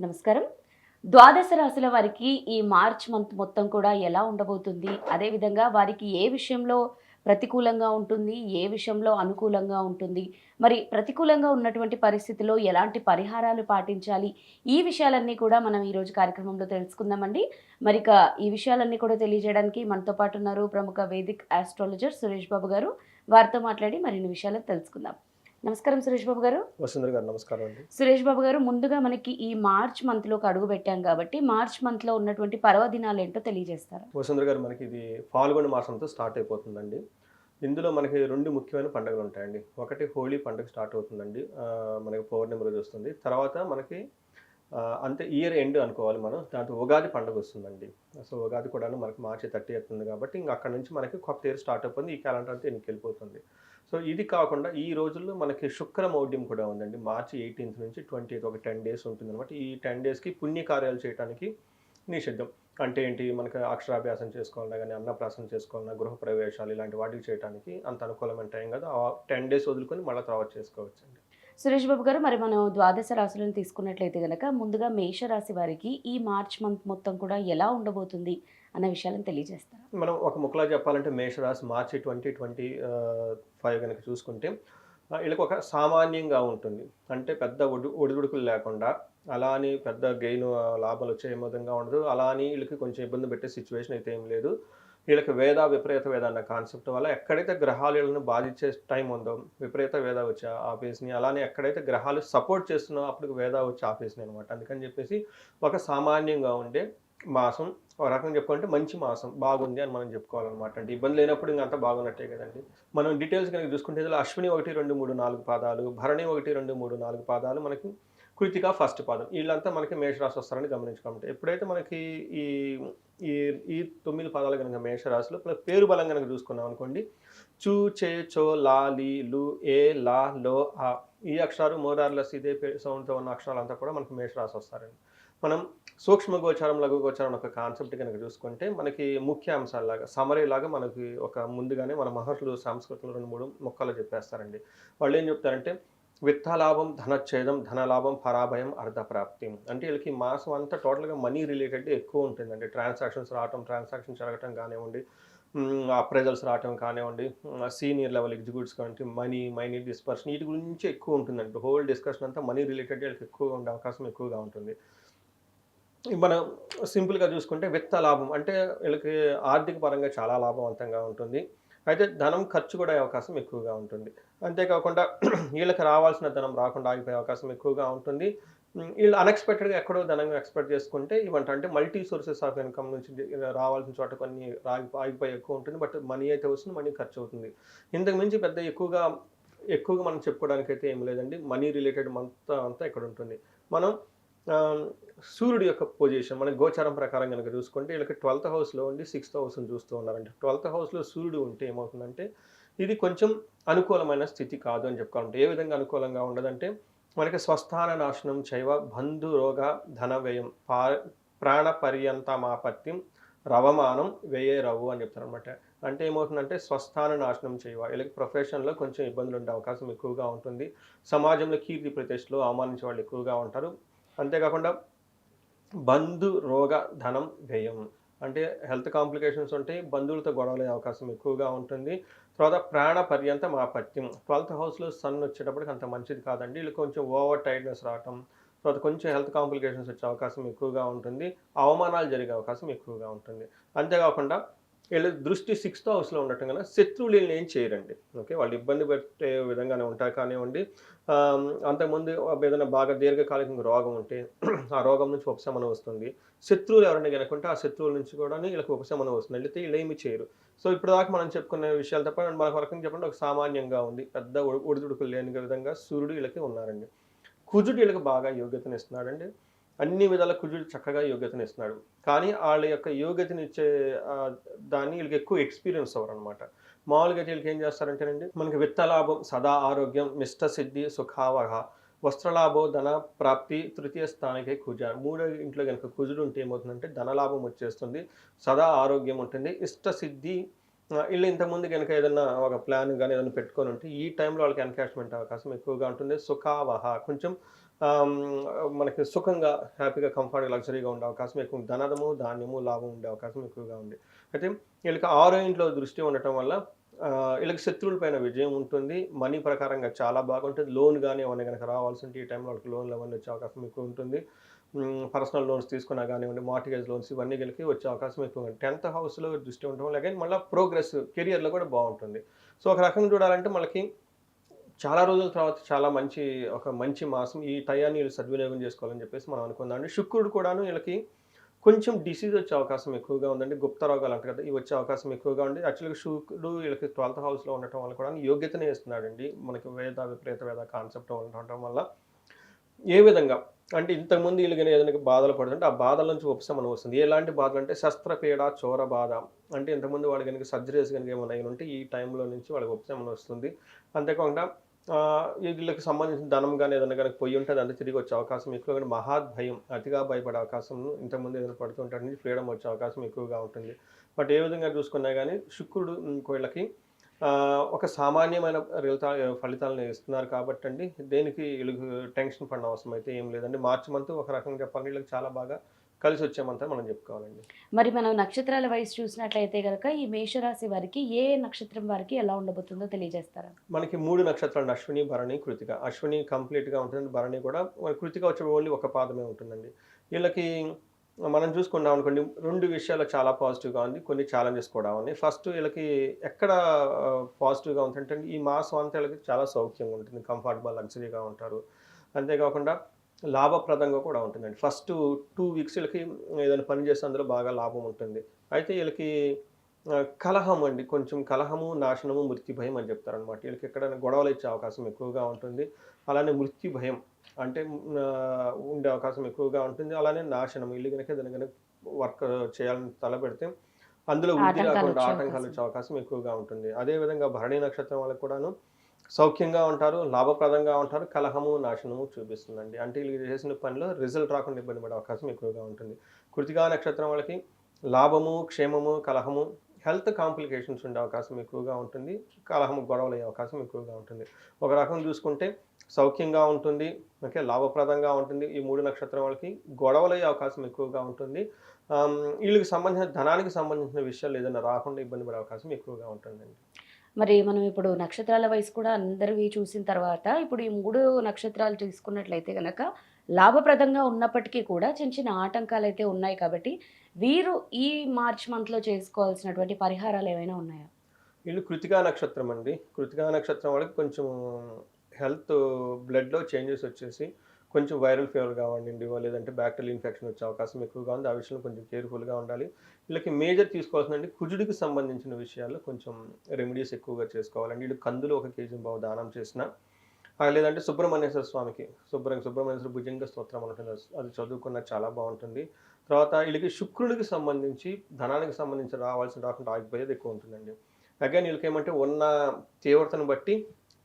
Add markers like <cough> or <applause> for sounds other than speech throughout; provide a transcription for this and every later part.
నమస్కారం. ద్వాదశ రాశుల వారికి ఈ మార్చ్ మంత్ మొత్తం కూడా ఎలా ఉండబోతుంది? అదేవిధంగా వారికి ఏ విషయంలో ప్రతికూలంగా ఉంటుంది? ఏ విషయంలో అనుకూలంగా ఉంటుంది? మరి ప్రతికూలంగా ఉన్నటువంటి పరిస్థితిలో ఎలాంటి పరిహారాలు పాటించాలి? ఈ విషయాలన్నీ కూడా మనం ఈరోజు కార్యక్రమంలో తెలుసుకుందామండి. మరి ఇక ఈ విషయాలన్నీ కూడా తెలియజేయడానికి మనతో పాటు ఉన్నారు ప్రముఖ వేదిక్ ఆస్ట్రాలజర్ సురేష్ బాబు గారు. వారితో మాట్లాడి మరిన్ని విషయాలు తెలుసుకుందాం. నమస్కారం సురేష్ బాబు గారు. వసుంధర గారు నమస్కారం అండి. సురేష్ బాబు గారు ముందుగా మనకి ఈ మార్చ్ మంత్లోకి అడుగు పెట్టాం కాబట్టి మార్చ్ మంత్లో ఉన్నటువంటి పర్వదినాలు ఏంటో తెలియజేస్తారా? వసుంధర గారు మనకి ఇది ఫాల్గొన మాసంతో స్టార్ట్ అయిపోతుందండి. ఇందులో మనకి రెండు ముఖ్యమైన పండుగలు ఉంటాయండి. ఒకటి హోలీ పండుగ స్టార్ట్ అవుతుందండి. మనకి పౌర్ణమి రోజు వస్తుంది. తర్వాత మనకి అంతే ఇయర్ ఎండ్ అనుకోవాలి మనం. దాంతో ఉగాది పండుగ వస్తుందండి. సో ఉగాది కూడా మనకి మార్చి థర్టీ అవుతుంది కాబట్టి ఇంకా అక్కడ నుంచి మనకి కొత్త ఇయర్ స్టార్ట్ అయిపోతుంది. ఈ క్యాలెండర్ అంతా ఎన్నికి వెళ్ళిపోతుంది. సో ఇది కాకుండా ఈ రోజుల్లో మనకి శుక్ర మౌఢ్యం కూడా ఉందండి. మార్చి ఎయిటీన్త్ నుంచి ట్వంటీ ఒక టెన్ డేస్ ఉంటుంది అనమాట ఈ టెన్ డేస్కి పుణ్యకార్యాలు చేయడానికి నిషిద్ధం. అంటే ఏంటి? మనకి అక్షరాభ్యాసం చేసుకోవాలన్నా కానీ అన్నప్రాసం చేసుకోవాలన్నా గృహ ప్రవేశాలు ఇలాంటి వాటికి చేయడానికి అంత అనుకూలమైన టైం కదా. ఆ టెన్ డేస్ వదులుకొని మళ్ళీ తర్వాత చేసుకోవచ్చండి. సురేష్ బాబు గారు మరి మనం ద్వాదశ రాశులను తీసుకున్నట్లయితే కనుక ముందుగా మేషరాశి వారికి ఈ మార్చ్ మంత్ మొత్తం కూడా ఎలా ఉండబోతుంది అన్న విషయాలను తెలియజేస్తారు? మనం ఒక ముక్కలా చెప్పాలంటే మేషరాశి మార్చి ట్వంటీ ట్వంటీ ఫైవ్ కనుక చూసుకుంటే వీళ్ళకి ఒక సామాన్యంగా ఉంటుంది. అంటే పెద్ద ఒడి ఒడిదుడుకులు లేకుండా అలా అని పెద్ద గెయిన్ లాభాలు వచ్చే విధంగా ఉండదు. అలా అని వీళ్ళకి కొంచెం ఇబ్బంది పెట్టే సిచ్యువేషన్ అయితే ఏం లేదు. వీళ్ళకి వేద విపరీత వేద అన్న కాన్సెప్ట్ వల్ల ఎక్కడైతే గ్రహాలు వీళ్ళని బాధించే టైం ఉందో విపరీత వేద వచ్చే ఆఫీస్ని అలానే ఎక్కడైతే గ్రహాలు సపోర్ట్ చేస్తున్నాయో అప్పుడు వేద వచ్చే ఆఫీస్ని అనమాట అందుకని చెప్పేసి ఒక సామాన్యంగా ఉండే మాసం ఒక రకంగా చెప్పుకుంటే మంచి మాసం బాగుంది అని మనం చెప్పుకోవాలన్నమాట అంటే ఇబ్బంది లేనప్పుడు ఇంకా అంతా బాగున్నట్టే కదండి. మనం డీటెయిల్స్ కనుక చూసుకుంటే అశ్విని ఒకటి రెండు మూడు నాలుగు పాదాలు భరణి ఒకటి రెండు మూడు నాలుగు పాదాలు మనకి కృతిక ఫస్ట్ పాదం. వీళ్ళంతా మనకి మేషరాశి వస్తారని గమనించుకోమంటే ఎప్పుడైతే మనకి ఈ ఈ ఈ తొమ్మిది పాదాలు కనుక మేషరాశులు ప్లస్ పేరు బలం కనుక చూసుకున్నాం అనుకోండి చూ చే చో లా లీ లు ఏ లా లో ఆ ఈ అక్షరాలు మోరార్లెస్ ఇదే సౌండ్తో ఉన్న అక్షరాలంతా కూడా మనకి మేషరాశి వస్తారండి. మనం సూక్ష్మ గోచారం లఘు గోచారం ఒక కాన్సెప్ట్ కనుక చూసుకుంటే మనకి ముఖ్య అంశాలలాగా సమరీ లాగా మనకి ఒక ముందుగానే మన మహర్షులు సంస్కృతంలో రెండు మూడు మొక్కలు చెప్పేస్తారండి. వాళ్ళు ఏం చెప్తారంటే విత్తలాభం ధనఛేదం ధనలాభం పరాభయం అర్ధప్రాప్తి. అంటే వీళ్ళకి మాసం అంతా టోటల్గా మనీ రిలేటెడ్ ఎక్కువ ఉంటుందండి. ట్రాన్సాక్షన్స్ రావటం ట్రాన్సాక్షన్ జరగటం కానివ్వండి అప్రైజల్స్ రావటం కానివ్వండి సీనియర్ లెవెల్ ఎగ్జిక్యూటివ్స్ కాబట్టి మనీ మైనీ డిస్పర్షన్ వీటి గురించి ఎక్కువ ఉంటుందండి. హోల్ డిస్కషన్ అంతా మనీ రిలేటెడ్ వీళ్ళకి ఎక్కువ ఉండే అవకాశం ఎక్కువగా ఉంటుంది. మనం సింపుల్గా చూసుకుంటే విత్త లాభం అంటే వీళ్ళకి ఆర్థిక పరంగా చాలా లాభవంతంగా ఉంటుంది. అయితే ధనం ఖర్చు కూడా అవకాశం ఎక్కువగా ఉంటుంది. అంతేకాకుండా <clears throat> వీళ్ళకి రావాల్సిన ధనం రాకుండా ఆగిపోయే అవకాశం ఎక్కువగా ఉంటుంది. వీళ్ళు అన్ఎక్స్పెక్టెడ్గా ఎక్కడో ధనం ఎక్స్పెక్ట్ చేసుకుంటే ఇవంట అంటే మల్టీ సోర్సెస్ ఆఫ్ ఇన్కమ్ నుంచి రావాల్సిన చోట కొన్ని రాగి ఆగిపోయి ఎక్కువ ఉంటుంది. బట్ మనీ అయితే వస్తుంది మనీ ఖర్చు అవుతుంది. ఇంతకు మించి పెద్ద ఎక్కువగా ఎక్కువగా మనం చెప్పుకోవడానికి అయితే ఏం లేదండి. మనీ రిలేటెడ్ అంతా అంతా ఇక్కడ ఉంటుంది. మనం సూర్యుడు సూర్యుడి యొక్క పొజిషన్ మన గోచారం ప్రకారం కనుక చూసుకుంటే వీళ్ళకి ట్వెల్త్ హౌస్లో ఉండి సిక్స్త్ హౌస్ని చూస్తూ ఉన్నారండి. ట్వెల్త్ హౌస్లో సూర్యుడు ఉంటే ఏమవుతుందంటే ఇది కొంచెం అనుకూలమైన స్థితి కాదు అని చెప్పుకోవాలంటే. ఏ విధంగా అనుకూలంగా ఉండదంటే మనకి స్వస్థాన నాశనం చైవ బంధు రోగ ధన వ్యయం పా ప్రాణ పర్యంతమాపత్యం రవమానం వ్యయ రవ్వు అని చెప్తారు అనమాట అంటే ఏమవుతుందంటే స్వస్థాన నాశనం చేయవ వీళ్ళకి ప్రొఫెషన్లో కొంచెం ఇబ్బందులు ఉండే అవకాశం ఎక్కువగా ఉంటుంది. సమాజంలో కీర్తి ప్రతిష్టలు అవమానించే వాళ్ళు ఎక్కువగా ఉంటారు. అంతేకాకుండా బంధు రోగ ధనం వ్యయం. అంటే హెల్త్ కాంప్లికేషన్స్ ఉంటాయి బంధువులతో గొడవలే అవకాశం ఎక్కువగా ఉంటుంది. తర్వాత ప్రాణ పర్యంతం ఆపత్యం. ట్వెల్త్ హౌస్లో సన్ వచ్చేటప్పటికి అంత మంచిది కాదండి. వీళ్ళు కొంచెం ఓవర్ టైర్డ్నెస్ రావటం తర్వాత కొంచెం హెల్త్ కాంప్లికేషన్స్ వచ్చే అవకాశం ఎక్కువగా ఉంటుంది. అవమానాలు జరిగే అవకాశం ఎక్కువగా ఉంటుంది. అంతేకాకుండా వీళ్ళ దృష్టి సిక్స్త్ హౌస్లో ఉండటం కన్నా శత్రువులు వీళ్ళని ఏం చేయరండి. ఓకే వాళ్ళు ఇబ్బంది పెట్టే విధంగానే ఉంటారు కానివ్వండి. అంతకుముందు ఏదైనా బాగా దీర్ఘకాలికంగా రోగం ఉంటే ఆ రోగం నుంచి ఉపశమనం వస్తుంది. శత్రువులు ఎవరైనా కనుకుంటే ఆ శత్రువుల నుంచి కూడా వీళ్ళకి ఉపశమనం వస్తుంది. అయితే వీళ్ళు ఏమి చేయరు. సో ఇప్పుడు దాకా మనం చెప్పుకునే విషయాలు తప్ప మనకు వరకు చెప్పండి ఒక సామాన్యంగా ఉంది. పెద్ద ఒడిదుడుకులు లేని విధంగా సూర్యుడు వీళ్ళకి ఉన్నారండి. కుజుడు వీళ్ళకి బాగా యోగ్యతను ఇస్తున్నాడండి అన్ని విధాల కుజుడు చక్కగా యోగ్యతను ఇస్తున్నాడు. కానీ వాళ్ళ యొక్క యోగ్యతను ఇచ్చే దాన్ని వీళ్ళకి ఎక్కువ ఎక్స్పీరియన్స్ అవ్వరనమాట మామూలుగా వీళ్ళకి ఏం చేస్తారంటేనండి మనకి విత్తలాభం సదా ఆరోగ్యం మిష్ట సిద్ధి సుఖావహ వస్త్రలాభో ధన ప్రాప్తి తృతీయ స్థానికే కుజ. మూడో ఇంట్లో కనుక కుజుడు ఉంటే ఏమవుతుందంటే ధనలాభం వచ్చేస్తుంది సదా ఆరోగ్యం ఉంటుంది ఇష్ట సిద్ధి. వీళ్ళు ఇంతకుముందు కనుక ఏదైనా ఒక ప్లాన్ కానీ ఏదైనా పెట్టుకొని ఉంటే ఈ టైంలో వాళ్ళకి ఎన్కాష్మెంట్ అవకాశం ఎక్కువగా ఉంటుంది సుఖావహ కొంచెం మనకి సుఖంగా హ్యాపీగా కంఫర్ట్గా లగ్జరీగా ఉండే అవకాశం ఎక్కువ ధనదము ధనము ధాన్యము లాభం ఉండే అవకాశం ఎక్కువగా ఉంది. అయితే వీళ్ళకి ఆరో ఇంట్లో దృష్టి ఉండటం వల్ల వీళ్ళకి శత్రువుల పైన విజయం ఉంటుంది. మనీ ప్రకారంగా చాలా బాగుంటుంది. లోన్ కానీ ఏమైనా కనుక రావాల్సి ఉంటే ఈ టైంలో వాళ్ళకి లోన్లు అవన్నీ వచ్చే అవకాశం ఎక్కువ ఉంటుంది. పర్సనల్ లోన్స్ తీసుకున్నా కానివ్వండి మార్టిగేజ్ లోన్స్ ఇవన్నీ కలిగి వచ్చే అవకాశం ఎక్కువ ఉంటుంది టెన్త్ హౌస్లో దృష్టి ఉండటం వల్ల again మళ్ళీ ప్రోగ్రెస్ కెరియర్లో కూడా బాగుంటుంది. సో ఒక రకంగా చూడాలంటే మనకి చాలా రోజుల తర్వాత చాలా మంచి ఒక మంచి మాసం. ఈ టయాన్ని వీళ్ళు సద్వినియోగం చేసుకోవాలని చెప్పేసి మనం అనుకుందాం శుక్రుడు కూడాను వీళ్ళకి కొంచెం డిసీజ్ వచ్చే అవకాశం ఎక్కువగా ఉందండి. గుప్త రోగాలు అంటారు కదా ఇవి వచ్చే అవకాశం ఎక్కువగా ఉంది యాక్చువల్గా శుక్రుడు వీళ్ళకి ట్వెల్త్ హౌస్లో ఉండటం వల్ల కూడా యోగ్యతనే ఇస్తున్నాడండి. మనకి వేద విపరీత వేద కాన్సెప్ట్ ఉండటం వల్ల. ఏ విధంగా? అంటే ఇంతకుముందు వీళ్ళకి ఏదైనా బాధలు పడుతుంటే ఆ బాధల నుంచి ఉపశమనం వస్తుంది. ఎలాంటి బాధలు అంటే శస్త్రపీడ చోర బాధ. అంటే ఇంతకుముందు వాళ్ళు కనుక సర్జరీస్ కనుక ఏమైనా ఉంటే ఈ టైంలో నుంచి వాళ్ళకి ఉపశమనం వస్తుంది. అంతేకాకుండా వీళ్ళకి సంబంధించిన ధనం కానీ ఏదైనా కనుక పొయ్యి ఉంటే అంతా తిరిగి వచ్చే అవకాశం ఎక్కువ కానీ మహాద్భయం అతిగా భయపడే అవకాశం ఇంతకుముందు ఏదైనా పడుతుంటాడు నుంచి ఫ్రీడమ్ వచ్చే అవకాశం ఎక్కువగా ఉంటుంది. బట్ ఏ విధంగా చూసుకున్నా కానీ శుక్రుడు వీళ్ళకి ఒక సామాన్యమైన ఫలితాలను ఇస్తున్నారు కాబట్టి అండి దేనికి వీళ్ళకి టెన్షన్ పడిన అవసరం అయితే ఏం లేదండి. మార్చి మంత్ ఒక రకంగా చెప్పాలంటే వీళ్ళకి చాలా బాగా కలిసి వచ్చే మంత్ అని మనం చెప్పుకోవాలండి. మరి మనం నక్షత్రాల వయసు చూసినట్లయితే కనుక ఈ మేషరాశి వారికి ఏ నక్షత్రం వారికి ఎలా ఉండబోతుందో తెలియజేస్తారా? మనకి మూడు నక్షత్రాలు అశ్విని భరణి కృతిక. అశ్విని కంప్లీట్గా ఉంటుంది భరణి కూడా కృతిక వచ్చే ఓన్లీ ఒక పాదమే ఉంటుందండి. వీళ్ళకి మనం చూసుకున్నాం అనుకోండి రెండు విషయాలు చాలా పాజిటివ్గా ఉంది కొన్ని ఛాలెంజెస్ కూడా ఉన్నాయి. ఫస్ట్ వీళ్ళకి ఎక్కడ పాజిటివ్గా ఉంటుందంటే ఈ మాసం అంతా వీళ్ళకి చాలా సౌఖ్యంగా ఉంటుంది. కంఫర్టబుల్ లగ్జరీగా ఉంటారు. అంతేకాకుండా లాభప్రదంగా కూడా ఉంటుందండి. ఫస్ట్ టూ వీక్స్ వీళ్ళకి ఏదైనా పని చేస్తే అందులో బాగా లాభం ఉంటుంది. అయితే వీళ్ళకి కలహం అండి. కొంచెం కలహము నాశనము మృత్యు భయం అని చెప్తారనమాట వీళ్ళకి ఎక్కడైనా గొడవలు ఇచ్చే అవకాశం ఎక్కువగా ఉంటుంది. అలానే మృత్యు భయం అంటే ఉండే అవకాశం ఎక్కువగా ఉంటుంది. అలానే నాశనం. ఇల్లు కనుక దాని కనుక వర్క్ చేయాలని తలపెడితే అందులో వృద్ధి రాకుండా ఆటంకాలు. వచ్చే అవకాశం ఎక్కువగా ఉంటుంది. అదేవిధంగా భరణి నక్షత్రం వాళ్ళకు కూడాను సౌఖ్యంగా ఉంటారు లాభప్రదంగా ఉంటారు కలహము నాశనము చూపిస్తుందండి. అంటే వీళ్ళు చేసిన పనిలో రిజల్ట్ రాకుండా ఇబ్బంది పడే అవకాశం ఎక్కువగా ఉంటుంది. కృతికా నక్షత్రం వాళ్ళకి లాభము క్షేమము కలహము హెల్త్ కాంప్లికేషన్స్ ఉండే అవకాశం ఎక్కువగా ఉంటుంది. కలహము గొడవలు అయ్యే అవకాశం ఎక్కువగా ఉంటుంది. ఒక రకం చూసుకుంటే సౌఖ్యంగా ఉంటుంది ఓకే లాభప్రదంగా ఉంటుంది. ఈ మూడు నక్షత్రం వాళ్ళకి గొడవలు అయ్యే అవకాశం ఎక్కువగా ఉంటుంది. వీళ్ళకి సంబంధించిన ధనానికి సంబంధించిన విషయాలు ఏదైనా రాకుండా ఇబ్బంది పడే అవకాశం ఎక్కువగా ఉంటుందండి. మరి మనం ఇప్పుడు నక్షత్రాల వయసు కూడా అందరివి చూసిన తర్వాత ఇప్పుడు ఈ మూడు నక్షత్రాలు తీసుకున్నట్లయితే కనుక లాభప్రదంగా ఉన్నప్పటికీ కూడా చిన్న చిన్న ఆటంకాలు అయితే ఉన్నాయి కాబట్టి వీరు ఈ మార్చ్ మంత్లో చేసుకోవాల్సినటువంటి పరిహారాలు ఏమైనా ఉన్నాయా? వీళ్ళు కృతికా నక్షత్రం అండి. కృతికా నక్షత్రం వాళ్ళకి కొంచెం హెల్త్ బ్లడ్లో చేంజెస్ వచ్చేసి కొంచెం వైరల్ ఫీవర్ కావండి లేదంటే బ్యాక్టీరియల్ ఇన్ఫెక్షన్ వచ్చే అవకాశం ఎక్కువగా ఉంది. ఆ విషయంలో కొంచెం కేర్ఫుల్గా ఉండాలి. వీళ్ళకి మేజర్ తీసుకోవాల్సిందండి కుజుడికి సంబంధించిన విషయాల్లో కొంచెం రెమెడీస్ ఎక్కువగా చేసుకోవాలండి. వీళ్ళు కందులు ఒక కేజీ బావు దానం చేసిన లేదంటే సుబ్రహ్మణ్యేశ్వర స్వామికి సుబ్ర సుబ్రహ్మణ్యేశ్వర భుజంగ స్తోత్రం అని ఉంటుంది అది చదువుకున్న చాలా బాగుంటుంది. తర్వాత వీళ్ళకి శుక్రుడికి సంబంధించి ధనానికి సంబంధించి రావాల్సిన రాకుండా ఆగిపోయేది ఎక్కువ ఉంటుందండి. అగైన్ వీళ్ళకి ఏమంటే ఉన్న తీవ్రతను బట్టి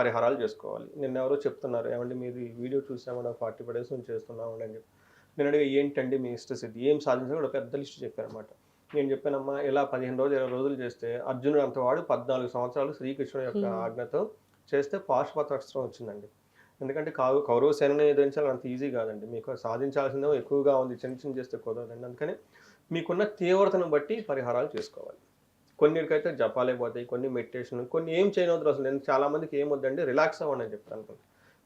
పరిహారాలు చేసుకోవాలి. నిన్న ఎవరో చెప్తున్నారు ఏమంటే మీరు ఈ వీడియో చూసామన్నా ఫార్టీ ఫైవ్ డేస్ నుంచి చేస్తున్నామండి అని చెప్పి. నేను అడిగా ఏంటండి మీ ఇష్టసిద్ధి ఏం సాధించాలో కూడా పెద్ద లిస్ట్ చెప్పారనమాట నేను చెప్పానమ్మా ఇలా పదిహేను రోజులు ఇరవై రోజులు చేస్తే అర్జునుడు అంతవాడు పద్నాలుగు సంవత్సరాలు శ్రీకృష్ణుడు యొక్క. ఆజ్ఞతో చేస్తే పాశుపత్రస్త్రం వచ్చిందండి. ఎందుకంటే కౌ కౌరవ సేనని ఎదిరించాలి అంత ఈజీ కాదండి. మీకు సాధించాల్సిందో ఎక్కువగా ఉంది చిన్న చిన్న చేస్తే కుదరదండి. అందుకని మీకున్న తీవ్రతను బట్టి పరిహారాలు చేసుకోవాలి. కొన్నిటికైతే జపాలే పోతాయి కొన్ని మెడిటేషన్ కొన్ని ఏం చేయనవద్దు అసలు. నేను చాలామందికి ఏం వద్దండి రిలాక్స్ అవ్వండి అని చెప్తాను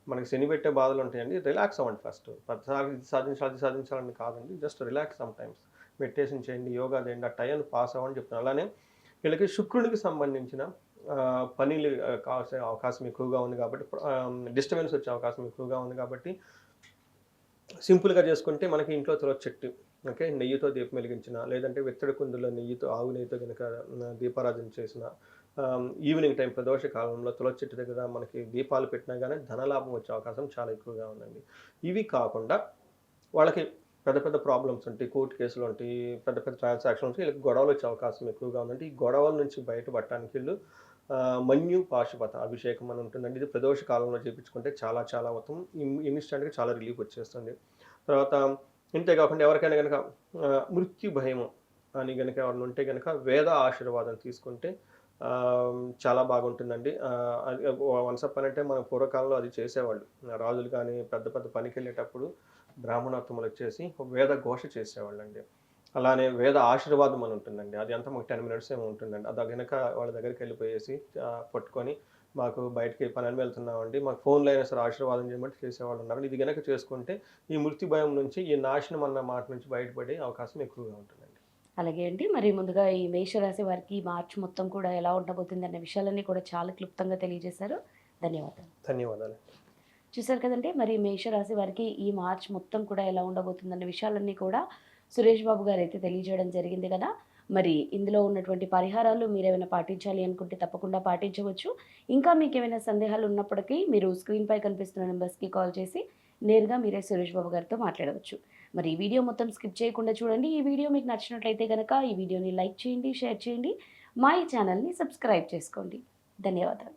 మనకి శని పెట్టే బాధలు ఉంటాయండి రిలాక్స్ అవ్వండి ఫస్ట్. ప్రతిసారి ఇది సాధించాలి అది సాధించాలని కాదండి just relax some times meditation చేయండి యోగా చేయండి ఆ టైం పాస్ అవ్వని చెప్తాను అలానే వీళ్ళకి శుక్రుడికి సంబంధించిన పనులు ఆ, అవకాశం ఎక్కువగా ఉంది కాబట్టి డిస్టర్బెన్స్ వచ్చే అవకాశం ఎక్కువగా ఉంది కాబట్టి సింపుల్గా చేసుకుంటే మనకి ఇంట్లో తులసి చెట్టు ఓకే నెయ్యితో దీపం వెలిగించిన లేదంటే వెత్తడి కుందులో నెయ్యితో ఆవు నెయ్యితో కనుక దీపారాధన చేసిన ఈవినింగ్ టైం ప్రదోష కాలంలో తులసి చెట్టు దగ్గర మనకి దీపాలు పెట్టినా కానీ ధనలాభం వచ్చే అవకాశం చాలా ఎక్కువగా ఉందండి. ఇవి కాకుండా వాళ్ళకి పెద్ద పెద్ద ప్రాబ్లమ్స్ ఉంటాయి కోర్టు కేసులు ఉంటాయి పెద్ద పెద్ద ట్రాన్సాక్షన్స్ వీళ్ళకి గొడవలు వచ్చే అవకాశం ఎక్కువగా ఉందంటే ఈ గొడవల నుంచి బయటపడటానికి వీళ్ళు మన్యు పాశుపత అభిషేకం అని ఉంటుందండి. ఇది ప్రదోష కాలంలో చేయించుకుంటే చాలా చాలా మొత్తం ఇన్స్టెంట్గా చాలా రిలీఫ్ వచ్చేస్తుంది. తర్వాత ఇంతే కాకుండా ఎవరికైనా కనుక మృత్యు భయము అని కనుక ఎవరైనా ఉంటే కనుక వేద ఆశీర్వాదం తీసుకుంటే చాలా బాగుంటుందండి. వన్స్ అప్ అంటే మన పూర్వకాలంలో అది చేసేవాళ్ళు. రాజులు కానీ పెద్ద పెద్ద పనికి వెళ్ళేటప్పుడు బ్రాహ్మణోత్తములు వచ్చేసి వేద ఘోష చేసేవాళ్ళు అండి అలానే వేద ఆశీర్వాదం అని ఉంటుందండి. అది అంతా మాకు టెన్ మినిట్స్ ఏమో ఉంటుందండి. అది కనుక వాళ్ళ దగ్గరికి వెళ్ళిపోయేసి పట్టుకొని మాకు బయటికి పని వెళ్తున్నామండి. మాకు ఫోన్లో అయినా సరే ఆశీర్వాదం చేయమంటే చేసేవాళ్ళు ఉన్నారు. ఇది కనుక చేసుకుంటే ఈ మృత్యు భయం నుంచి ఈ నాశనం అన్న మాట నుంచి బయటపడే అవకాశం ఎక్కువగా ఉంటుందండి. అలాగే అండి. మరి ముందుగా ఈ మేషరాశి వారికి మార్చ్ మొత్తం కూడా ఎలా ఉండబోతుంది అనే విషయాలన్నీ కూడా చాలా క్లుప్తంగా తెలియజేశారు. ధన్యవాదాలు. ధన్యవాదాలు. చూసారు కదండి. మరి మేషరాశి వారికి ఈ మార్చ్ మొత్తం కూడా ఎలా ఉండబోతుందన్న విషయాలన్నీ కూడా సురేష్ బాబు గారు అయితే తెలియజేయడం జరిగింది కదా. మరి ఇందులో ఉన్నటువంటి పరిహారాలు మీరు ఏమైనా పాటించాలి అనుకుంటే తప్పకుండా పాటించవచ్చు. ఇంకా మీకు ఏమైనా సందేహాలు ఉన్నప్పటికీ మీరు స్క్రీన్పై కనిపిస్తున్న నెంబర్స్కి కాల్ చేసి నేరుగా మీరే సురేష్ బాబు గారితో మాట్లాడవచ్చు. మరి ఈ వీడియో మొత్తం స్కిప్ చేయకుండా చూడండి. ఈ వీడియో మీకు నచ్చినట్లయితే కనుక ఈ వీడియోని లైక్ చేయండి షేర్ చేయండి. మా ఈ ఛానల్ని సబ్స్క్రైబ్ చేసుకోండి. ధన్యవాదాలు.